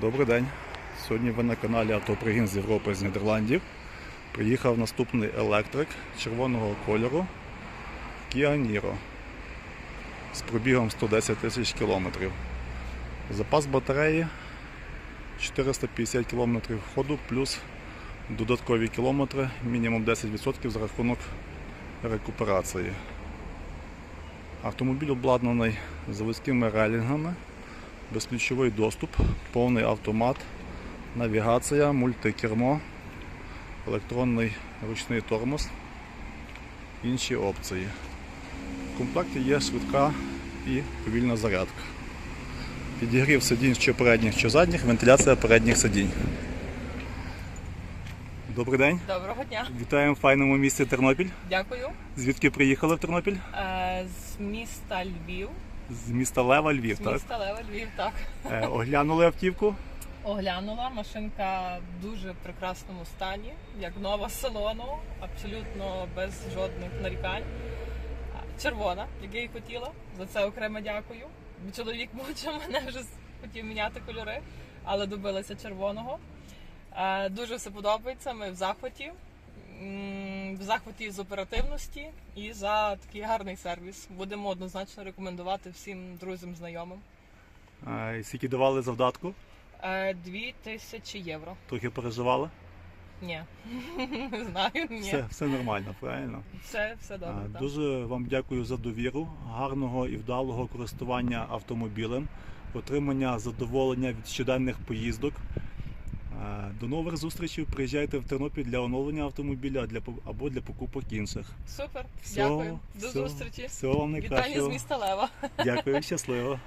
Добрий день. Сьогодні ви на каналі Автопригін з Європи з Нідерландів. Приїхав наступний електрик червоного кольору Kia Niro з пробігом 110 тисяч кілометрів. Запас батареї 450 кілометрів ходу плюс додаткові кілометри, мінімум 10% за рахунок рекуперації. Автомобіль обладнаний заводськими релінгами безключовий доступ, повний автомат, навігація, мультикермо, електронний ручний тормоз, інші опції. В комплекті є швидка і повільна зарядка. Підігрів сидінь чи передніх, чи задніх, вентиляція передніх сидінь. Добрий день. Доброго дня, Вітаємо в файному місті Тернопіль. дякую. Звідки приїхали в Тернопіль? Е, з міста Львів, З міста Лева, Львів, так? з міста Лева Львів, так. Е, Оглянули автівку. Оглянула машинка в дуже прекрасному стані, як нова з салону, абсолютно без жодних нарікань. Червона, як я і хотіла. За це окремо дякую. Чоловік мучив мене вже хотів міняти кольори, але добилася червоного. Е, Дуже все подобається. Ми в захваті. В захваті з оперативності і за такий гарний сервіс. Будемо однозначно рекомендувати всім друзям, знайомим. Е, Скільки давали завдатку? Е, Дві тисячі євро. Трохи переживали? Ні. Не знаю, ні. Все, все нормально, правильно. Все, все добре. А, так. Дуже вам дякую за довіру, гарного і вдалого користування автомобілем, отримання задоволення від щоденних поїздок. До нових зустрічей. Приїжджайте в Тернопіль для оновлення автомобіля для, або для покупок інших. Супер. Всього, Дякую. До всього- зустрічі. Всього вам Вітання з міста Лева. Дякую, щасливо.